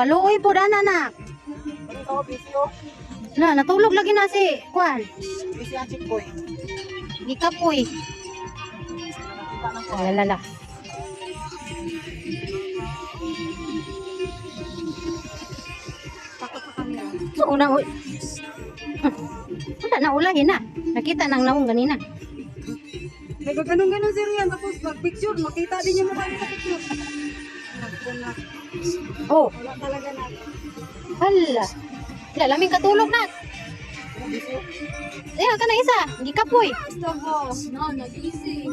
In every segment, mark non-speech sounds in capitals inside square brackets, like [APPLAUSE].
Kaluoy po busy oh? Na, natulog lagi na si Kwan. Busy ang chick boy. Gikapoy. Lalala. Camera. So, unang uy. Wala na ulahin na. Nakita nang naong ganina. May ganun-ganun sir yan. Tapos pag-picture, makita din yung mukha niya sa picture. Nagpunak. Oh, Wala talaga na. hala. Hala, laming katulog na. Eh, ka na isa. Gikapoy. Gusto mo. No, nag-easy.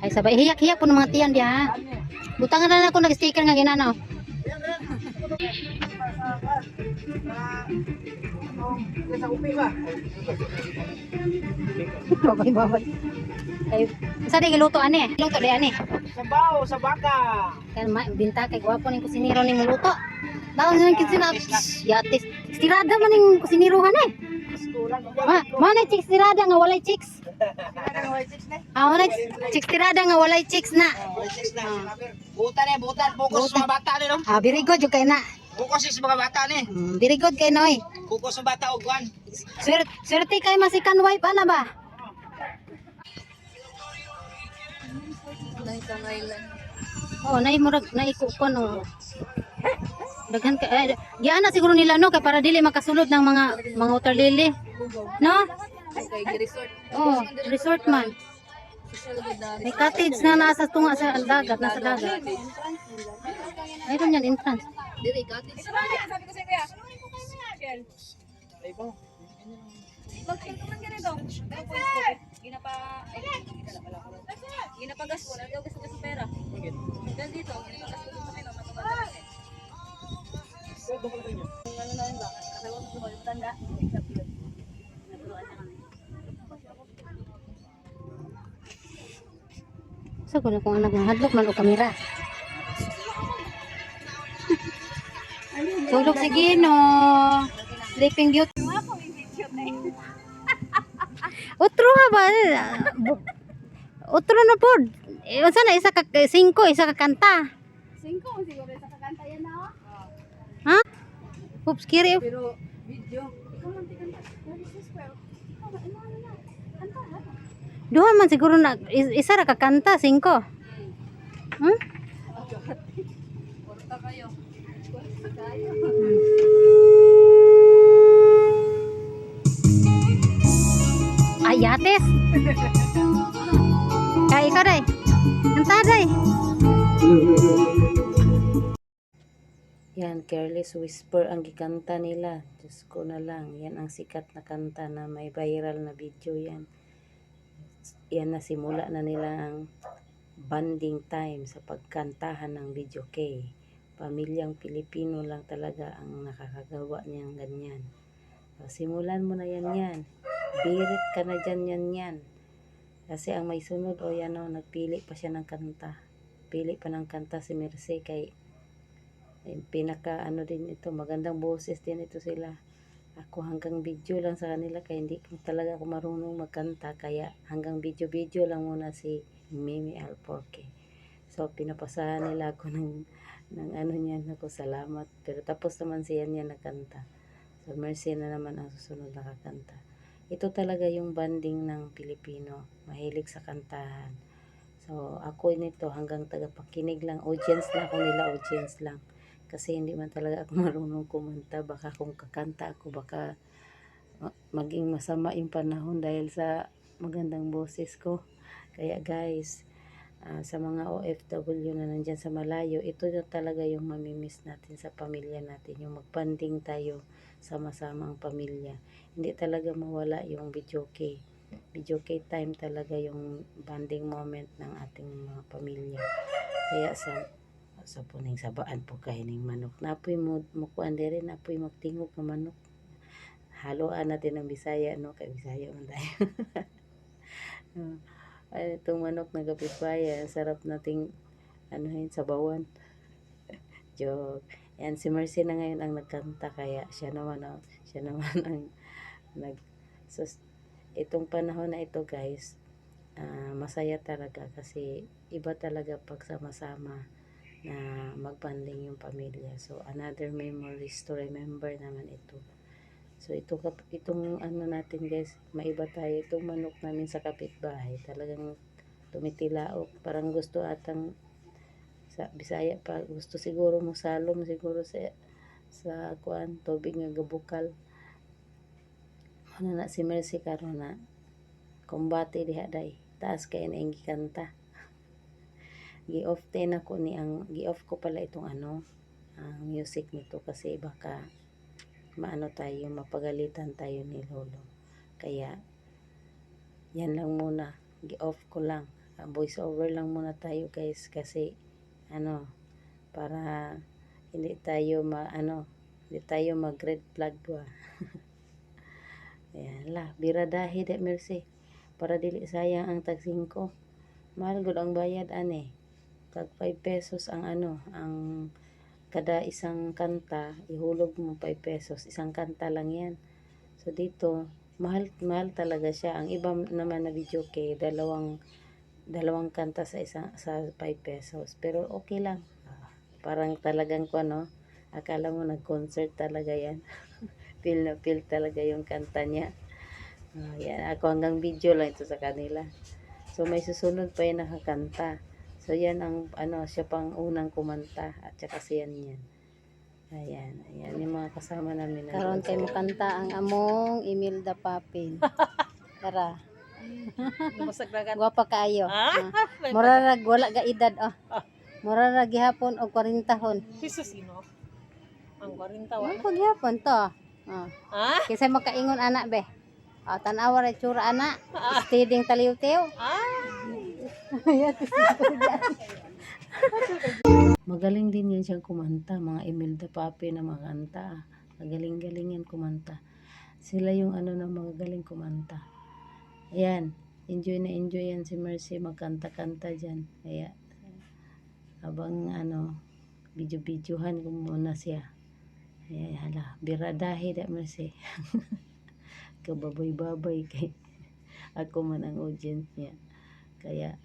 Ay, sabay. Hiyak-hiyak po ng mga tiyan diya. Butangan na ako nag-sticker nga ginano. Upi ba? Babay. Ay, sa di giluto ane. Luto di ane. Sa bao, sa baka. Kan ma binta kay gwapo ning kusinero ning muluto. Daw nang kinsina. Yatis. Stirada man ning kusinirohan eh. Kulang. Ma, mana chicks tirada nga walay chicks. Ano? Ah, mana chicks tirada nga walay chicks na. Butan eh, butan. Focus sa mga bata ni no? Ah, very good kay na. Focus sa mga bata ni. Mm, very good kay noy. Focus sa bata o guwan. Swerte, swerte kay masikan wife ana ba? Oh, nay murag nay ko no. Daghan ka eh, diyan na siguro nila no kay para dili makasulod ng mga mga water lily. No? Oh, resort man. May cottage na nasa tunga sa dagat, nasa dagat. Mayroon yan entrance. Ay ba? Ginapagas ko, nagagas ko sa pera. Dan dito, ginapagas ko sa pera, matubad na Ano na yun ba? Kasi ko sa yung tanda. Naturuan niya kami. So, kung kung anak ng hadlok man o kamera. Tulog si Gino. Sleeping Beauty. Ba? Otro na po. Eh, unsa na isa ka singko, isa ka kanta. Singko, siguro sa kakanta yan na. Ha? Oops, kiri. Pero video. Ikaw? Kanta ha? Duha man siguro na is- isa ra ka kanta, singko. Hmm? Porta kayo. Porta kayo. Ay, yates. Kaya ikaw, day. Kanta, day. Yan, Careless Whisper ang gikanta nila. Diyos ko na lang. Yan ang sikat na kanta na may viral na video yan. Yan na simula na nila ang banding time sa pagkantahan ng video K. Pamilyang Pilipino lang talaga ang nakakagawa niyang ganyan. So, simulan mo na yan yan. Birit ka na dyan yan yan. Kasi ang may sunod o yan o, nagpili pa siya ng kanta. Pili pa ng kanta si Mercy kay pinaka ano din ito, magandang boses din ito sila. Ako hanggang video lang sa kanila kaya hindi talaga ako marunong magkanta kaya hanggang video-video lang muna si Mimi Alporque. So pinapasahan nila ako [LAUGHS] ng, ng ano niyan ako salamat. Pero tapos naman siya niya nagkanta. So Mercy na naman ang susunod na kakanta. Ito talaga yung banding ng Pilipino. Mahilig sa kantahan. So ako nito hanggang tagapakinig lang. Audience lang ako nila, audience lang kasi hindi man talaga ako [LAUGHS] marunong kumanta baka kung kakanta ako baka ma- maging masama yung panahon dahil sa magandang boses ko kaya guys ah, sa mga OFW na nandyan sa malayo ito na talaga yung mamimiss natin sa pamilya natin yung magbanding tayo sama-sama ang pamilya. Hindi talaga mawala yung video kay video kay time talaga yung banding moment ng ating mga pamilya. Kaya sa sa puning sabaan po kay ning manok. Napoy mo mukuan diri napoy magtingog ng manok. Haloan natin ng Bisaya no? Kay Bisaya man tayo [LAUGHS] ay itong manok na kapitbaya sarap nating ano yun sabawan [LAUGHS] joke yan si Mercy na ngayon ang nagkanta kaya siya naman oh, siya naman [LAUGHS] ang nag sus, itong panahon na ito guys ah, masaya talaga kasi iba talaga pag sama-sama na magbanding yung pamilya. So, another memories to remember naman ito. So, ito, kap- itong ano natin guys, maiba tayo. Itong manok namin sa kapitbahay, talagang tumitilaok. Parang gusto atang sa Bisaya pa, gusto siguro mo salom siguro sa sa kuan tubig nga gabukal. Ano na si Mercy karon na kumbate diha day. Taas kay na gikanta. [LAUGHS] Gi-off din ako ni ang gi-off ko pala itong ano ang music nito kasi baka maano tayo mapagalitan tayo ni lolo. Kaya yan lang muna. Gi-off ko lang. Ah, voice over lang muna tayo guys kasi ano para hindi tayo ma ano hindi tayo mag red flag ba. [LAUGHS] Ayan la, biradahi de mercy. Para dili sayang ang tag 5. Mahal gud ang bayad ane. Tag 5 pesos ang ano, ang kada isang kanta, ihulog mo 5 pesos. Isang kanta lang yan. So dito, mahal mahal talaga siya. Ang iba naman na video kay dalawang dalawang kanta sa isang sa 5 pesos. Pero okay lang. Parang talagang ko no, akala mo nag-concert talaga yan. [LAUGHS] feel na feel talaga yung kanta niya. Ah, yan. Ako hanggang video lang ito sa kanila. So may susunod pa yung nakakanta. So yan ang ano siya pang unang kumanta at saka siyan yan. Ayan, ayan yung mga kasama namin. Karon kay mo kanta ang among Imelda Papin. [LAUGHS] Tara, na guwapa kaayo. Ah, Ah. [LAUGHS] Murarag wala ga edad oh. Murarag gihapon og 40 hon. Piso sino? Ang 40 Wa wala. pa gihapon to. Ah. Ah? Kisay makaingon anak be. Ah, tanawa ra tsura anak. Steading taliw-tiw. Ah. Magaling din yan siyang kumanta. Mga Imelda Pape na mga kanta. Magaling-galing yan kumanta. Sila yung ano na magagaling kumanta. Ayan. Enjoy na enjoy yan si Mercy. Magkanta-kanta dyan. Kaya habang ano video-videohan ko muna siya. Ayan, hala. Biradahe da Mercy. [LAUGHS] Kababay-babay kay ako man ang audience niya. Kaya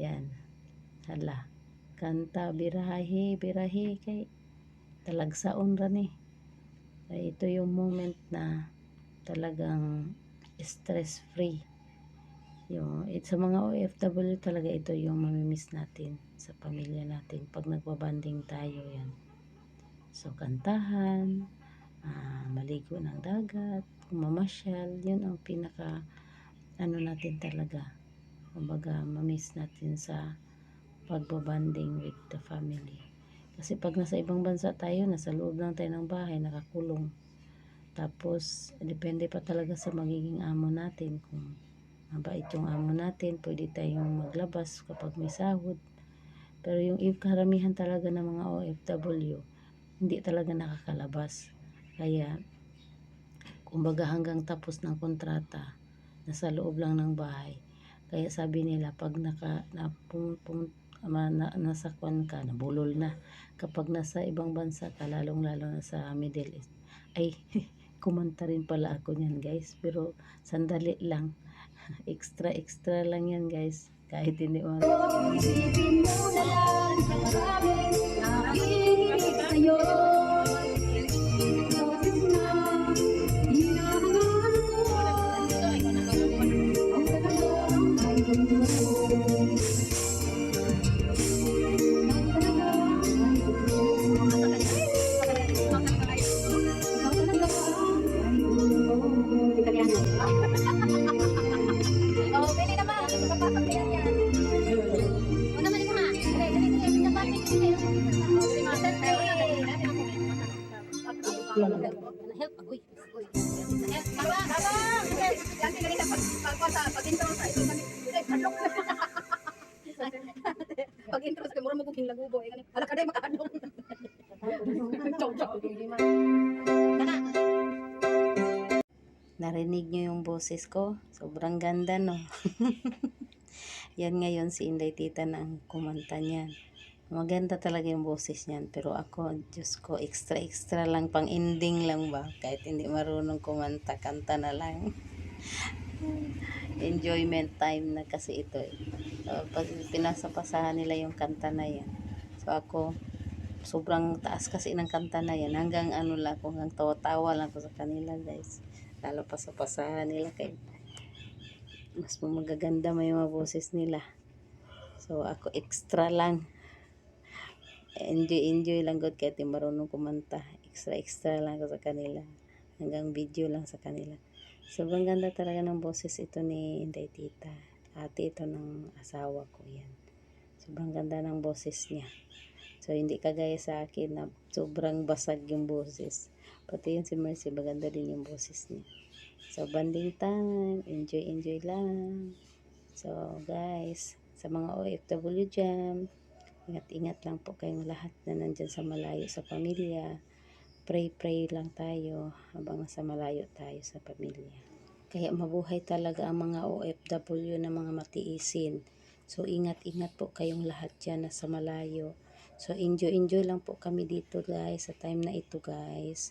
yan. Hala. Kanta birahe birahe kay talagsaon ra ni. Kaya ito yung moment na talagang stress free. Yung it, sa mga OFW talaga ito yung mamimiss natin sa pamilya natin pag nagbabanding tayo yan. So kantahan ah, maligo ng dagat mamasyal yun ang pinaka ano natin talaga kumbaga mamiss natin sa pagbabanding with the family. Kasi pag nasa ibang bansa tayo, nasa loob lang tayo ng bahay, nakakulong. Tapos, depende pa talaga sa magiging amo natin. Kung mabait yung amo natin, pwede tayong maglabas kapag may sahod. Pero yung karamihan talaga ng mga OFW, hindi talaga nakakalabas. Kaya, kumbaga hanggang tapos ng kontrata, nasa loob lang ng bahay. Kaya sabi nila, pag naka, na, pum, pum, ama, na, nasa kwan ka, nabulol na. Kapag nasa ibang bansa ka, lalong-lalo na sa Middle East. Ay, [LAUGHS] kumanta rin pala ako niyan guys. Pero sandali lang. [LAUGHS] extra, extra lang yan guys. Kahit hindi mo. Oh, Help, uy, uy. Help, abang, abang. Lagi ka rin sa pag- pag- sa sa ito. Ay, padlok. Pag-intro sa mura mo kung lagubo. Eh, ganun. Hala ka din, makahadlok. Chow, chow. Kana. Narinig nyo yung boses ko? Sobrang ganda, no? [LAUGHS] Yan ngayon si Inday Tita na ang kumanta niyan. Maganda talaga yung boses niyan. Pero ako, Diyos ko, extra extra lang, pang ending lang ba? Kahit hindi marunong kumanta, kanta na lang. [LAUGHS] enjoyment time na kasi ito eh. So, pag pinasapasahan nila yung kanta na yan. So ako, sobrang taas kasi ng kanta na yan. Hanggang ano lang ako, hanggang tawa-tawa lang ako sa kanila guys. Lalo pa sa pasahan nila kay mas magaganda may mga boses nila. So ako extra lang. Enjoy, enjoy lang kahit di marunong kumanta. Extra, extra lang sa kanila. Hanggang video lang sa kanila. Sobrang ganda talaga ng boses ito ni Inday Tita. Ate ito ng asawa ko yan. Sobrang ganda ng boses niya. So, hindi kagaya sa akin na sobrang basag yung boses. Pati yun si Mercy, maganda din yung boses niya. So, banding time. Enjoy, enjoy lang. So, guys, sa mga OFW dyan, ingat-ingat lang po kayong lahat na nandyan sa malayo sa pamilya. Pray-pray lang tayo habang nasa malayo tayo sa pamilya. Kaya mabuhay talaga ang mga OFW na mga matiisin. So, ingat-ingat po kayong lahat dyan na sa malayo. So, enjoy-enjoy lang po kami dito guys sa time na ito guys.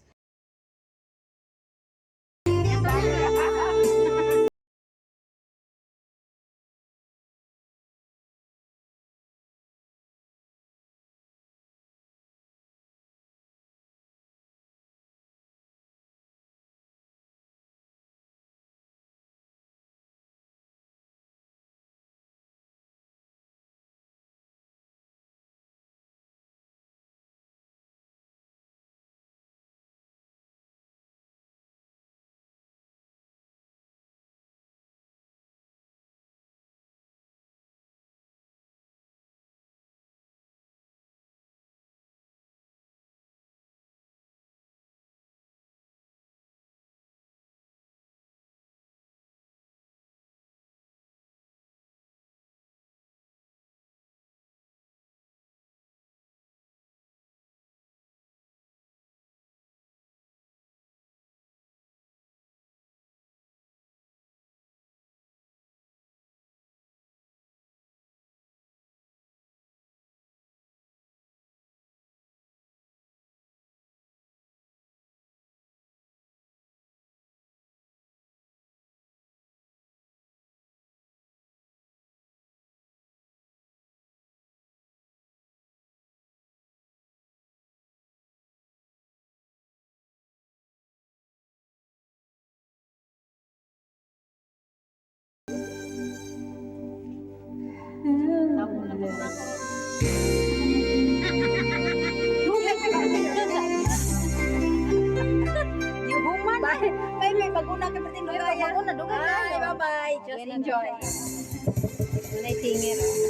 Bye-bye. Just enjoy. Manay tingin.